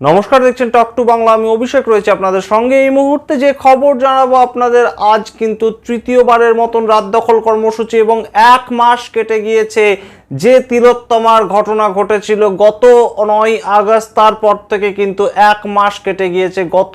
নমস্কার, দেখছেন talk to Bangla আমি অভিষেক রয়েছে আপনাদের সঙ্গে। এই মুহূর্তে যে খবর জানাব আপনাদের, আজ কিন্তু তৃতীয়বারের মতন রাত দখল কর্মসূচি এবং এক মাস কেটে গিয়েছে যে তিলোত্তমার ঘটনা ঘটেছিল। গত নয় আগস্ট, তারপর থেকে কিন্তু এক মাস কেটে গিয়েছে। গত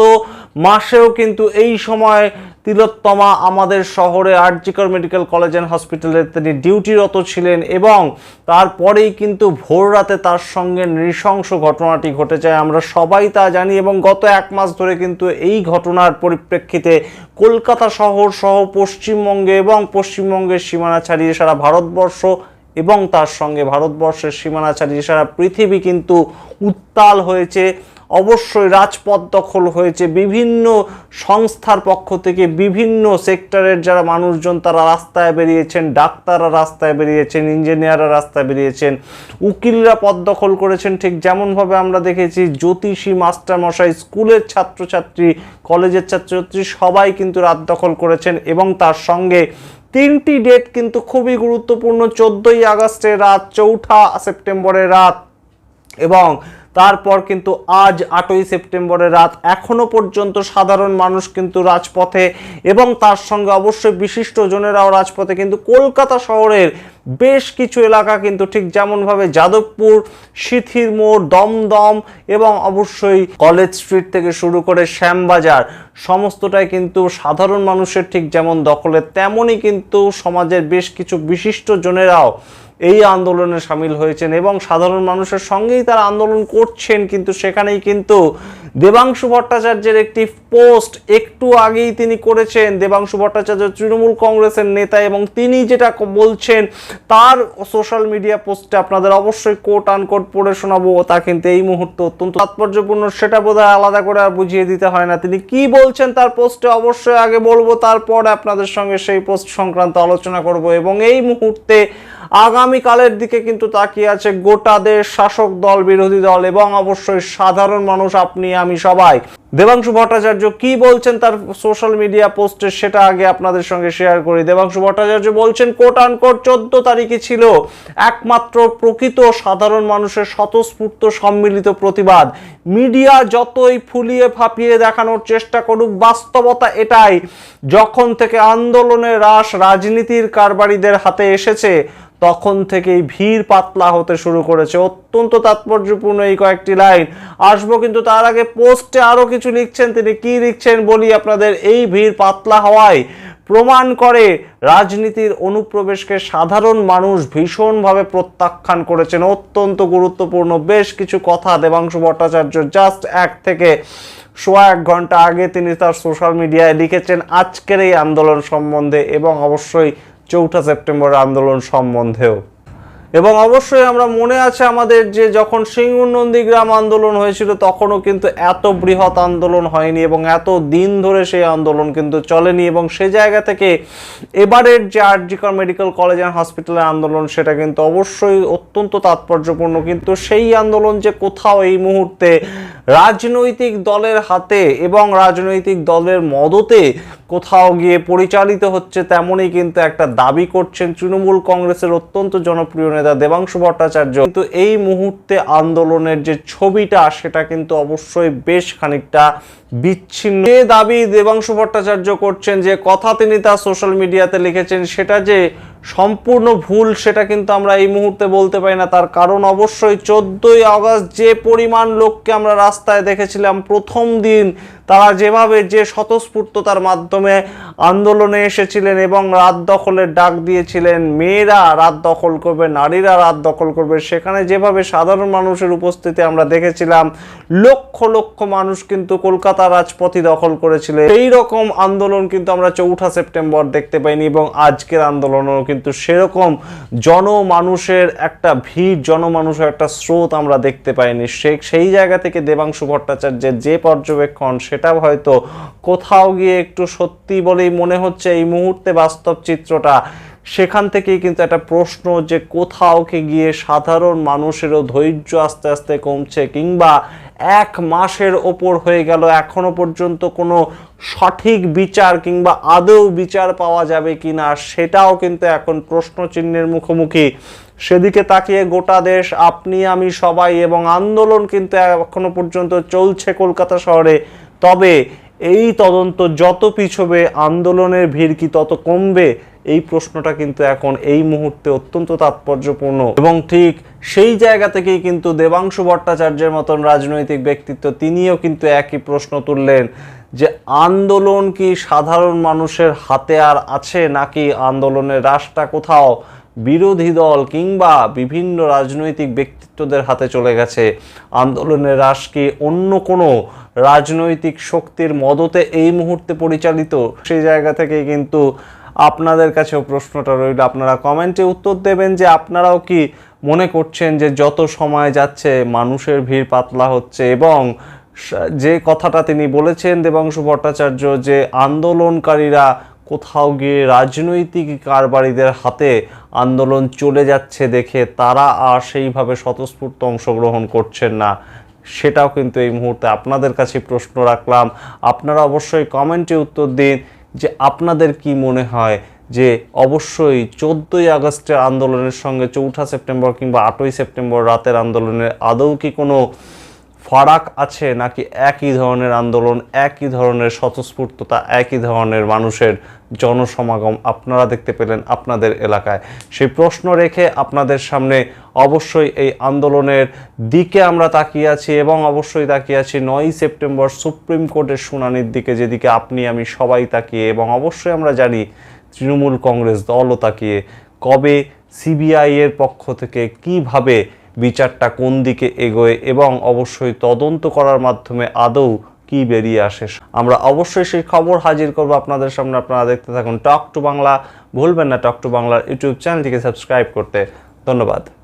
মাসেও কিন্তু এই সময় তিলোত্তমা আমাদের শহরে আরজিকর মেডিকেল কলেজ অ্যান্ড হসপিটালে তিনি ডিউটিরত ছিলেন এবং তারপরেই কিন্তু ভোর রাতে তার সঙ্গে নৃশংস ঘটনাটি ঘটে যায়। আমরা সবাই তা জানি এবং গত এক মাস ধরে কিন্তু এই ঘটনার পরিপ্রেক্ষিতে কলকাতা শহর সহ পশ্চিমবঙ্গে এবং পশ্চিমবঙ্গের সীমানা ছাড়িয়ে সারা ভারতবর্ষ এবং তার সঙ্গে ভারতবর্ষের সীমানা ছাড়িয়ে সারা পৃথিবী কিন্তু উত্তাল হয়েছে। অবশ্যই রাজপথ দখল হয়েছে। বিভিন্ন সংস্থার পক্ষ থেকে বিভিন্ন সেক্টরের যারা মানুষজন তারা রাস্তায় বেরিয়েছেন, ডাক্তাররা রাস্তায় বেরিয়েছেন, ইঞ্জিনিয়াররা রাস্তায় বেরিয়েছেন, উকিলরা পথ দখল করেছেন। ঠিক যেমনভাবে আমরা দেখেছি জ্যোতিষী মাস্টারমশাই, স্কুলের ছাত্রছাত্রী, কলেজের ছাত্রছাত্রী সবাই কিন্তু রাত দখল করেছেন এবং তার সঙ্গে তিনটি ডেট কিন্তু খুবই গুরুত্বপূর্ণ, চোদ্দোই আগস্টের রাত, চৌঠা সেপ্টেম্বরের রাত এবং তারপর কিন্তু আজ আটই সেপ্টেম্বরের রাত এখনও পর্যন্ত সাধারণ মানুষ কিন্তু রাজপথে এবং তার সঙ্গে অবশ্যই বিশিষ্ট জনেরাও রাজপথে কিন্তু কলকাতা শহরের বেশ কিছু এলাকা কিন্তু ঠিক যেমনভাবে যাদবপুর, সিথির মোড়, দমদম এবং অবশ্যই কলেজ স্ট্রিট থেকে শুরু করে শ্যামবাজার সমস্তটাই কিন্তু সাধারণ মানুষের ঠিক যেমন দখলে, তেমনই কিন্তু সমাজের বেশ কিছু বিশিষ্ট জনেরাও এই আন্দোলনে সামিল হয়েছেন এবং সাধারণ মানুষের সঙ্গেই তারা আন্দোলন করছেন কিন্তু সেখানেই কিন্তু দেবাংশু ভট্টাচার্যের একটি পোস্ট একটু আগেই তিনি করেছেন। দেবাংশু ভট্টাচার্য তৃণমূল কংগ্রেসের নেতা এবং তিনি যেটা বলছেন, তার সোশ্যাল মিডিয়া পোস্টে আপনাদের অবশ্যই কোট আনকোট পড়ে শোনাবো। তা কিন্তু এই মুহূর্তে অত্যন্ত তাৎপর্যপূর্ণ, সেটা বোধহয় আলাদা করে আর বুঝিয়ে দিতে হয় না। তিনি কি বলছেন তার পোস্টে অবশ্যই আগে বলব, তারপর আপনাদের সঙ্গে সেই পোস্ট সংক্রান্ত আলোচনা করব। এবং এই মুহূর্তে আগামীকালের দিকে কিন্তু তাকিয়ে আছে গোটা দেশ শাসক দল, বিরোধী দল এবং অবশ্যই সাধারণ মানুষ আপনি আমি সবাই দেবাংশু ভট্টাচার্য কি বলছেন তার সোশ্যাল মিডিয়া পোস্টে সেটা আগে আপনাদের সঙ্গে শেয়ার করি। দেবাংশু ভট্টাচার্য বলছেন, কোট আনকোট চোদ্দ তারিখে ছিল একমাত্র প্রকৃত সাধারণ মানুষের স্বতঃস্ফূর্ত সম্মিলিত প্রতিবাদ। মিডিয়া যতই ফুলিয়ে ফাঁপিয়ে দেখানোর চেষ্টা করুক, বাস্তবতা এটাই। যখন থেকে আন্দোলনের রাস রাজনীতির কারবারিদের হাতে এসেছে, তখন থেকেই ভিড় পাতলা হতে শুরু করেছে। অত্যন্ত তাৎপর্যপূর্ণ এই কয়েকটি লাইন। আসব কিন্তু তার আগে পোস্টে আরও কিছু লিখছেন, তিনি কি লিখছেন বলি আপনাদের, এই ভিড় পাতলা হওয়ায় প্রমাণ করে রাজনীতির অনুপ্রবেশকে সাধারণ মানুষ ভীষণভাবে প্রত্যাখ্যান করেছেন। অত্যন্ত গুরুত্বপূর্ণ, বেশ কিছু কথা দেবাংশু ভট্টাচার্য জাস্ট এক থেকে সোয়া এক ঘণ্টা আগে তিনি তার সোশ্যাল মিডিয়ায় লিখেছেন, আজকের এই আন্দোলন সম্বন্ধে এবং অবশ্যই চৌঠা সেপ্টেম্বর আন্দোলন সম্বন্ধেও। এবং অবশ্যই আমরা মনে আছে আমাদের যে যখন সিঙ্গুর নন্দীগ্রাম আন্দোলন হয়েছিল, তখনও কিন্তু এত বৃহৎ আন্দোলন হয়নি এবং এত দিন ধরে সেই আন্দোলন কিন্তু চলেনি এবং সে জায়গা থেকে এবারের যে আরজিকর মেডিকেল কলেজ অ্যান্ড হসপিটালের আন্দোলন, সেটা কিন্তু অবশ্যই অত্যন্ত তাৎপর্যপূর্ণ। কিন্তু সেই আন্দোলন যে কোথাও এই মুহূর্তে রাজনৈতিক দলের হাতে এবং রাজনৈতিক দলের মদতে কোথাও গিয়ে পরিচালিত হচ্ছে তেমনই কিন্তু একটা দাবি করছেন তৃণমূল কংগ্রেসের অত্যন্ত জনপ্রিয় নেতা দেবাংশু ভট্টাচার্য। কিন্তু এই মুহূর্তে আন্দোলনের যে ছবিটা, সেটা কিন্তু অবশ্যই বেশ খানিকটা বিচ্ছিন্ন। যে দাবি দেবাংশু ভট্টাচার্য করছেন, যে কথা তিনি তার সোশ্যাল মিডিয়াতে লিখেছেন, সেটা যে সম্পূর্ণ ভুল সেটা কিন্তু আমরা এই মুহূর্তে বলতে পারি না। তার কারণ অবশ্যই চোদ্দই আগস্ট যে পরিমাণ লোককে আমরা রাস্তায় দেখেছিলাম, প্রথম দিন তারা যেভাবে যে স্বতঃস্ফূর্ততার মাধ্যমে আন্দোলনে এসেছিলেন এবং রাত দখলের ডাক দিয়েছিলেন, মেয়েরা রাত দখল করবে, নারীরা রাত দখল করবে, সেখানে যেভাবে সাধারণ মানুষের উপস্থিতি আমরা দেখেছিলাম, লক্ষ লক্ষ মানুষ কিন্তু কলকাতা রাজপথই দখল করেছিল। এই রকম আন্দোলন কিন্তু আমরা চৌঠা সেপ্টেম্বর দেখতে পাইনি এবং আজকের আন্দোলনও কিন্তু সেরকম জনমানুষের একটা ভিড়, জনমানুষের একটা স্রোত আমরা দেখতে পাইনি। সে, সেই জায়গা থেকে দেবাংশু ভট্টাচার্যের যে পর্যবেক্ষণ, সেটা হয়তো কোথাও গিয়ে একটু সত্যি বলেই মনে হচ্ছে এই মুহূর্তে বাস্তব চিত্রটা সেখান থেকেই কিন্তু একটা প্রশ্ন যে কোথাও কি গিয়ে সাধারণ মানুষেরও ধৈর্য আস্তে আস্তে কমছে কিংবা এক মাসের ওপর হয়ে গেল, এখনও পর্যন্ত কোনো সঠিক বিচার কিংবা আদৌ বিচার পাওয়া যাবে কিনা সেটাও কিন্তু এখন প্রশ্ন চিহ্নের মুখোমুখি। সেদিকে তাকিয়ে গোটা দেশ, আপনি, আমি সবাই এবং আন্দোলন কিন্তু এখনও পর্যন্ত চলছে কলকাতা শহরে। তবে এই তদন্ত যত পিছবে, আন্দোলনের ভিড় কি তত কমবে? এই প্রশ্নটা কিন্তু এখন এই মুহূর্তে অত্যন্ত তাৎপর্যপূর্ণ। এবং ঠিক সেই জায়গা থেকেই কিন্তু দেবাংশু ভট্টাচার্যের মতন রাজনৈতিক ব্যক্তিত্ব তিনিও কিন্তু একই প্রশ্ন তুললেন যে আন্দোলন কি সাধারণ মানুষের হাতে আর আছে নাকি আন্দোলনের রাশটা কোথাও বিরোধী দল কিংবা বিভিন্ন রাজনৈতিক ব্যক্তিত্বদের হাতে চলে গেছে? আন্দোলনের রাশ কি অন্য কোনো রাজনৈতিক শক্তির মদতে এই মুহূর্তে পরিচালিত? সেই জায়গা থেকে কিন্তু আপনাদের কাছেও প্রশ্নটা রইল। আপনারা কমেন্টে উত্তর দেবেন যে আপনারাও কি মনে করছেন যে যত সময় যাচ্ছে মানুষের ভিড় পাতলা হচ্ছে এবং যে কথাটা তিনি বলেছেন দেবাংশু ভট্টাচার্য যে আন্দোলনকারীরা কোথাও গিয়ে রাজনৈতিক কারবারিদের হাতে আন্দোলন চলে যাচ্ছে দেখে তারা আর সেইভাবে স্বতঃস্ফূর্ত অংশগ্রহণ করছেন না। সেটাও কিন্তু এই মুহূর্তে আপনাদের কাছে প্রশ্ন রাখলাম। আপনারা অবশ্যই কমেন্টে উত্তর দিন। যে আপনাদের কি মনে হয় যে অবশ্যই চোদ্দোই আগস্টের আন্দোলনের সঙ্গে চৌঠা সেপ্টেম্বর কিংবা আটই সেপ্টেম্বর রাতের আন্দোলনের আদৌ কি কোনো ফারাক আছে নাকি একই ধরনের আন্দোলন, একই ধরনের স্বতঃস্ফূর্ততা, একই ধরনের মানুষের জনসমাগম আপনারা দেখতে পেলেন আপনাদের এলাকায়? সেই প্রশ্ন রেখে আপনাদের সামনে অবশ্যই এই আন্দোলনের দিকে আমরা তাকিয়ে আছি এবং অবশ্যই তাকিয়ে আছি নয়ই সেপ্টেম্বর সুপ্রিম কোর্টের শুনানির দিকে, যেদিকে আপনি, আমি সবাই তাকিয়ে এবং অবশ্যই আমরা জানি তৃণমূল কংগ্রেস দলও তাকিয়ে কবে সিবিআই এর পক্ষ থেকে কীভাবে বিচারটা কোন দিকে এগোয় এবং অবশ্যই তদন্ত করার মাধ্যমে আদৌ কি বেরিয়ে আসে আমরা অবশ্যই সেই খবর হাজির করব আপনাদের সামনে। আপনারা দেখতে থাকুন টক টু বাংলা। ভুলবেন না টক টু বাংলার ইউটিউব চ্যানেলটিকে সাবস্ক্রাইব করতে। ধন্যবাদ।